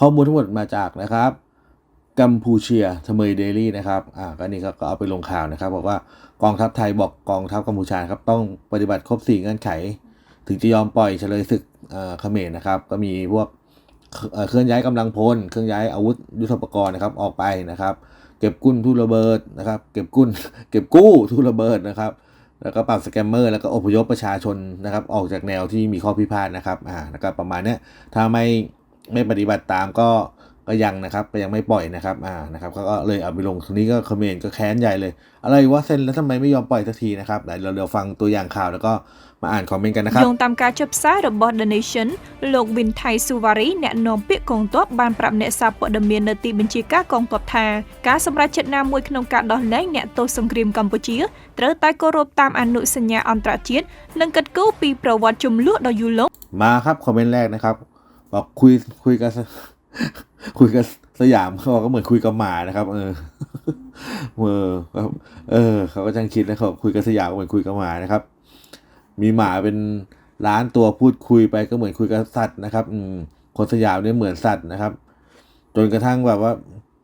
ข้อมูลทั้งหมดมาจากนะครับกัมพูเชียทเมยเดลี่นะครับ อ่า ก็นี่ก็เอาไปลงข่าวนะครับ บอกว่ากองทัพไทยบอกกองทัพกัมพูชาครับต้องปฏิบัติครบ4เงื่อนไข ถึงจะยอมปล่อยเฉลยศึกเอ่อเขมรนะครับ ก็มีพวกเอ่อเคลื่อนย้ายกำลังพล เคลื่อนย้ายอาวุธยุทโธปกรณ์นะครับออกไปนะครับ เก็บกุ้นทุระเบิดนะครับ เก็บกุ้น เก็บกู้ทุระเบิดนะครับ แล้วก็ปรับสแกมเมอร์ แล้วก็อพยพประชาชนนะครับ ออกจากแนวที่มีข้อพิพาทนะครับ อ่า แล้วก็ประมาณเนี้ยถ้าไม่ ไม่ปฏิบัติตามก็ก็ยังนะครับก็ยังไม่ปล่อยนะครับอ่านะครับก็เลยเอาไปลงตรงนี้ก็คอมเมนต์ก็แค้นใหญ่เลย อะไรวะเซนแล้วทำไมไม่ยอมปล่อยสักทีนะครับเราเดี๋ยวฟังตัวอย่างข่าวแล้วก็มาอ่านคอมเมนต์กันนะครับยงตามการจับสายบอสเดนิชันโลกวินไทยสุวารีแนะนำเปียกองทัพบานปรับเนสซาปดำเนินนติบัญชีก้ากองทัพไทยการสำราบเจตนามวยขนมการดอนเล้งเนี่ยโตสงครามกัมพูชีเตอร์ไต้กรบตามอนุสัญญาอันตรายแลงกัดกู้ปีประวัติจุมลุ่ดอยู่ลงมาครับคอมเมนต์แรกนะครับ บอกคุยคุยกับคุยกับสยามเขาก็เหมือนคุยกับหมานะครับ เออเออครับเออ เขาก็จังคิดนะครับคุยกับสยามเหมือนคุยกับหมานะครับ มีหมาเป็นล้านตัวพูดคุยไปก็เหมือนคุยกับสัตว์นะครับ อืมคนสยามเนี่ยเหมือนสัตว์นะครับ จนกระทั่งแบบว่า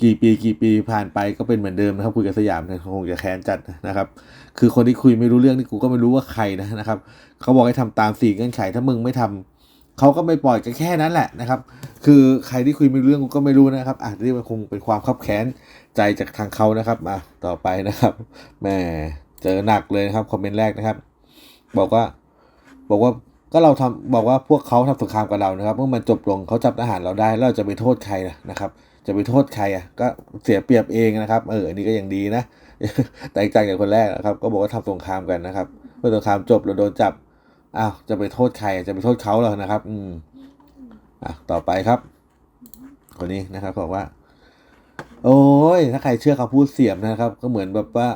กี่ปีกี่ปีผ่านไปก็เป็นเหมือนเดิมนะครับ คุยกับสยามเนี่ยคงจะแค้นจัดนะครับ คือคนที่คุยไม่รู้เรื่องนี่กูก็ไม่รู้ว่าใครนะนะครับ เขาบอกให้ทำตามสี่เงื่อนไขถ้ามึงไม่ทำ เขาก็ไม่ปล่อยก็แค่นั้นแหละนะครับ คือใครที่คุยไม่รู้เรื่องก็ไม่รู้นะครับอะนี่มันคงเป็นความคับแค้นใจจากทางเขานะครับอะต่อไปนะครับแหมเจอหนักเลยนะครับคอมเมนต์แรกนะครับ บอกว่าบอกว่าก็เราทำบอกว่าพวกเขาทำสงครามกับเรานะครับเมื่อมันจบลงเขาจับทหารเราได้แล้วเราจะไปโทษใครนะครับ จะไปโทษใครอะก็เสียเปรียบเองนะครับเอออันนี้ก็ยังดีนะแตกต่างจากคนแรกนะครับ ก็บอกว่าทำสงครามกันนะครับเมื่อสงครามจบเราโดนจับ อ้าวจะไปโทษใครจะไปโทษเขาเหรอนะครับ อืมอะต่อไปครับ คนนี้นะครับบอกว่า โอ้ยถ้าใครเชื่อเขาพูดเสียมนะครับ ก็เหมือนแบบว่า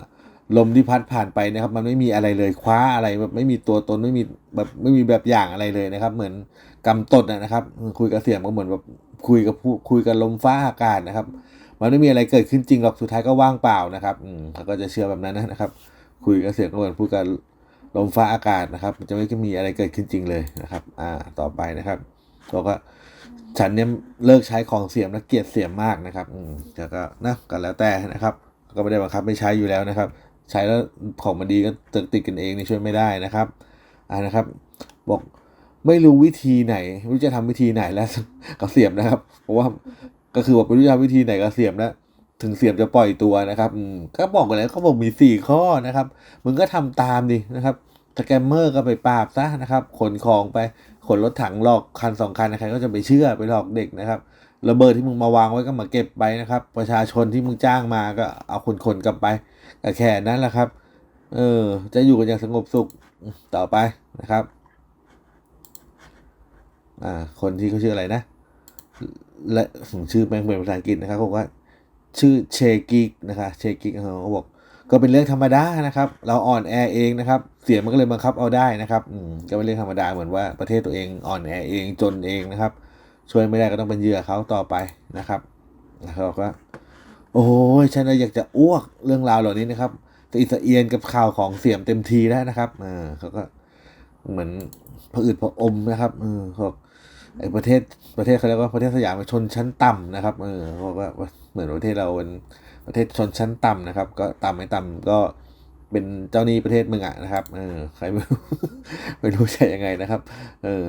ลมที่พัดผ่านไปนะครับ มันไม่มีอะไรเลยคว้าอะไรแบบไม่มีตัวตนไม่มีแบบไม่มีแบบอย่างอะไรเลยนะครับ เหมือนกำตดนะนะครับ คุยกับเสียมก็เหมือนแบบคุยกับผู้คุยกับลมฟ้าอากาศนะครับ มันไม่มีอะไรเกิดขึ้นจริงหรอกสุดท้ายก็ว่างเปล่านะครับ อืมเขาก็จะเชื่อแบบนั้นนะครับ คุยกับเสียงก็เหมือนพูดกับ ลมฟ้าอากาศนะครับ มันจะไม่มีอะไรเกิดขึ้นจริงเลยนะครับ อ่า ต่อไปนะครับบอกว่าฉันเนี่ยเลิกใช้ของเสียมและเกลียดเสียมมากนะครับ อืมแต่ก็นะก็แล้วแต่นะครับ ก็ไม่ได้บังคับไม่ใช้อยู่แล้วนะครับ ใช้แล้วของมันดีก็ติดติดกันเองนี่ช่วยไม่ได้นะครับ อ่านะครับ บอกไม่รู้วิธีไหนไม่รู้จะทำวิธีไหนแล้วก็เสียมนะครับ เพราะว่าก็คือบอกไม่รู้จะทำวิธีไหนก็เสียมแล้ว ถึงเสียมจะปล่อยตัวนะครับก็บอกกันแล้วเขาบอกมีสี่ข้อนะครับ มึงก็ทำตามดินะครับสแกมเมอร์ก็ไปปราบซะนะครับ ขนของไป ขนรถถังหลอกคันสองคันใครก็จะไปเชื่อไปหลอกเด็กนะครับระเบิดที่มึงมาวางไว้ก็มาเก็บไปนะครับ ประชาชนที่มึงจ้างมาก็เอาคนคนกลับไปก็แค่นั้นแหละครับ เออ จะอยู่กันอย่างสงบสุขต่อไปนะครับ อ่า คนที่เขาชื่ออะไรนะ และชื่อแม่งเป็นภาษาอังกฤษนะครับเขาบอกว่า ชื่อเชกิกนะคะเชกิกเขาบอกก็เป็นเรื่องธรรมดานะครับ เราอ่อนแอเองนะครับ เสียงมันก็เลยบังคับเอาได้นะครับอืมก็เป็นเรื่องธรรมดาเหมือนว่าประเทศตัวเองอ่อนแอเองจนเองนะครับ ช่วยไม่ได้ก็ต้องเป็นเหยื่อเขาต่อไปนะครับนะเขาบอกว่าโอ้ยฉันอยากจะอ้วกเรื่องราวเหล่านี้นะครับสะอิสเอียนกับข่าวของเสียมเต็มทีแล้วนะครับเออเขาก็เหมือนผะอืดผะอมนะครับเออเขาไอ้ประเทศประเทศเขาเรียกว่าประเทศสยามเป็นชนชั้นต่ำนะครับเออเขาบอกว่า มือนประเทศเราเป็นประเทศชนชั้นต่ำนะครับ ก็ต่ำไม่ต่ำก็เป็นเจ้าหนี้ประเทศมึงอะนะครับ เออ ใครไม่รู้ไม่รู้ใช่ยังไงนะครับ เออ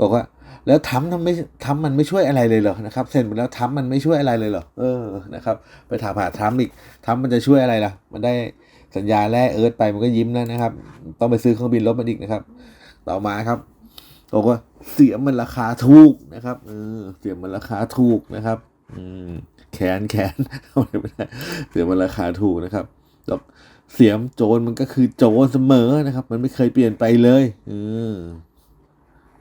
บอกว่า แล้วทำทำไม่ทำมันไม่ช่วยอะไรเลยเหรอนะครับเซ็นไปแล้วทำมันไม่ช่วยอะไรเลยเหรอเออนะครับ ไปถามหาทำอีกทำมันจะช่วยอะไรล่ะ มันได้สัญญาแร่เอิร์ธไปมันก็ยิ้มแล้วนะครับ ต้องไปซื้อเครื่องบินลบมันอีกนะครับ ต่อมาครับบอกว่าเสียมันราคาถูกนะครับเออเสียมันราคาถูกนะครับ อืม แขนแขนไม่ได้เสียมันราคาถูกนะครับแล้วเสียมโจรมันก็คือโจรเสมอนะครับ มันไม่เคยเปลี่ยนไปเลยเออ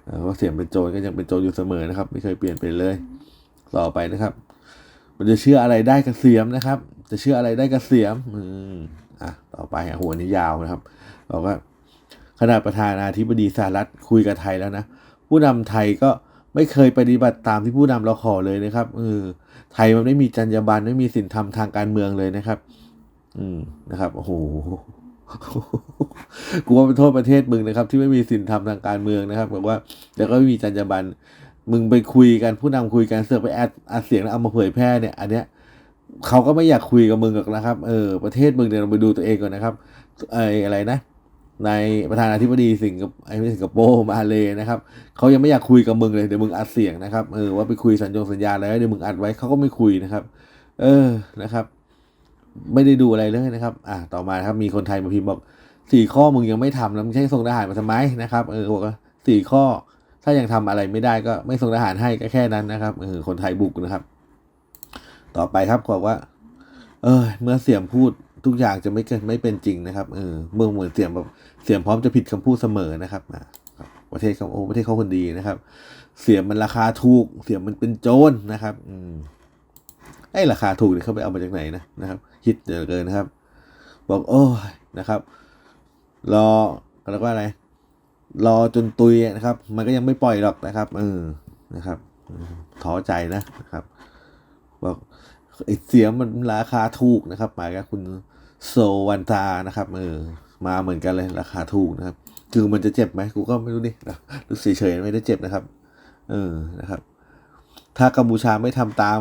อ่าว่าเสียงเป็นโจรก็ยังเป็นโจรอยู่เสมอนะครับ ไม่เคยเปลี่ยนไปเลย ต่อไปนะครับ มันจะเชื่ออะไรได้กับเสียมนะครับ จะเชื่ออะไรได้กับเสียมอืมอะต่อไปหัวนี้ยาวนะครับบอกว่าขณะประธานาธิบดีสหรัฐคุยกับไทยแล้วนะผู้นำไทยก็ ไม่เคยปฏิบัติตามที่ผู้นำเราขอเลยนะครับเออไทยมันไม่มีจรรยาบรรณไม่มีศีลธรรมทางการเมืองเลยนะครับ อืมนะครับโอ้โหกูว่าเป็นโทษประเทศมึงนะครับ ที่ไม่มีศีลธรรมทางการเมืองนะครับแบบว่าแล้วก็ไม่มีจรรยาบรรณมึงไปคุยกันผู้นำคุยกันเสือกไปแอดอัดเสียงแล้วเอามาเผยแพร่เนี่ย อันเนี้ยเขาก็ไม่อยากคุยกับมึงหรอกนะครับ เออประเทศมึงเนี่ยเราไปดูตัวเองก่อนนะครับไอ้อะไรนะ ในประธานาธิบดีสิงคโปร์ไอ้ไม่ใช่สิงคโปร์มาเลนะครับเขายังไม่อยากคุยกับมึงเลยเดี๋ยวมึงอัดเสียงนะครับเออว่าไปคุยสัญญงสัญญาแล้วเดี๋ยวมึงอัดไว้เขาก็ไม่คุยนะครับ เออนะครับ ไม่ได้ดูอะไรเลยนะครับ อ่าต่อมาครับมีคนไทยมาพิมพ์บอกสี่ข้อมึงยังไม่ทำแล้วมึงใช้ส่งทหารมาทำไมนะครับเออบอกว่าสี่ข้อถ้ายังทำอะไรไม่ได้ก็ไม่ส่งทหารให้ก็แค่นั้นนะครับเออคนไทยบุกนะครับ ต่อไปครับบอกว่า เออเมื่อเสียมพูด ทุกอย่างจะไม่เกิดไม่เป็นจริงนะครับเออเมื่อเหมือนเสียมแบบเสียมพร้อมจะผิดคำพูดเสมอนะครับอ่าประเทศเขาโอ้ประเทศเขาคนดีนะครับ เสียมมันราคาถูก เสียมมันเป็นโจรนะครับ อืมไอ้ราคาถูกเนี่ยเขาไปเอามาจากไหนนะนะครับฮิตเหลือเกินนะครับ บอกโอ้ยนะครับ รอแล้วก็อะไร รอจนตุยนะครับ มันก็ยังไม่ปล่อยหรอกนะครับเออนะครับท้อใจนะนะครับ บอกไอเสียงมันราคาถูกนะครับ หมายกับคุณ โซวันตานะครับเออมาเหมือนกันเลยราคาถูกนะครับ คือมันจะเจ็บไหมกูก็ไม่รู้ดินะรู้สึกเฉยๆไม่ได้เจ็บนะครับ เออนะครับ ถ้ากัมพูชาไม่ทำตาม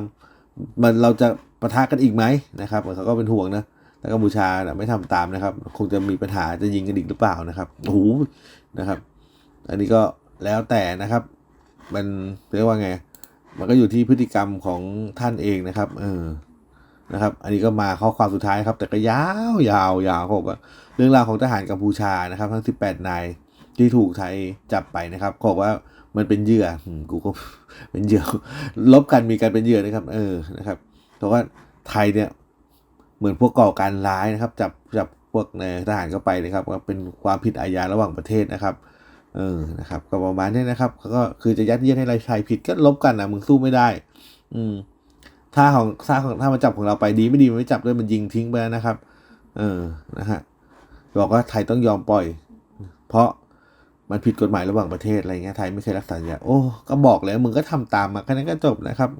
มันเราจะปะทะกันอีกไหมนะครับเขาก็เป็นห่วงนะถ้ากัมพูชาไม่ทำตามนะครับ คงจะมีปัญหาจะยิงกันอีกหรือเปล่านะครับโอ้โหนะครับ อันนี้ก็แล้วแต่นะครับ มันเรียกว่าไง มันก็อยู่ที่พฤติกรรมของท่านเองนะครับ เออ นะครับ อันนี้ก็มาข้อความสุดท้ายครับ แต่ก็ยาวยาวยาวเขาบอกว่าเรื่องราวของทหารกัมพูชานะครับ ทั้ง 18 นายที่ถูกไทยจับไปนะครับเขาบอกว่ามันเป็นเหยื่ออืมกูก็เป็นเหยื่อลบกันมีการเป็นเหยื่อนะครับ เออนะครับเพราะว่าไทยเนี่ยเหมือนพวกก่อการร้ายนะครับ จับจับพวกในทหารเข้าไปนะครับว่าเป็นความผิดอาญาระหว่างประเทศนะครับ เออนะครับ ก็ประมาณนี้นะครับเขาก็คือจะยัดเยียดให้ไทยผิดก็ลบกันนะมึงสู้ไม่ได้ อืม ถ้าของถ้าของถ้ามันจับของเราไปดีไม่ดีมันไม่จับด้วยมันยิงทิ้งไปแล้วนะครับ เออนะฮะบอกว่าไทยต้องยอมปล่อย เพราะมันผิดกฎหมายระหว่างประเทศอะไรเงี้ยไทยไม่เคยรักษาสัญญาโอ้ก็บอกแล้วมึงก็ทำตามมาแค่นั้นก็จบนะครับ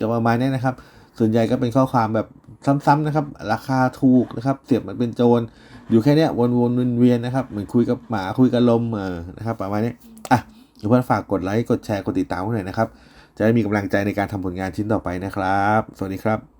จะประมาณนี้นะครับ ส่วนใหญ่ก็เป็นข้อความแบบซ้ำๆนะครับ ราคาถูกนะครับเสียบมันเป็นโจรอยู่แค่เนี้ยวนๆเวียนๆนะครับเหมือนคุยกับหมาคุยกับลมเออนะครับประมาณนี้อะเพื่อนฝากกดไลค์กดแชร์กดติดตามหน่อยนะครับ จะได้มีกำลังใจในการทำผลงานชิ้นต่อไปนะครับ สวัสดีครับ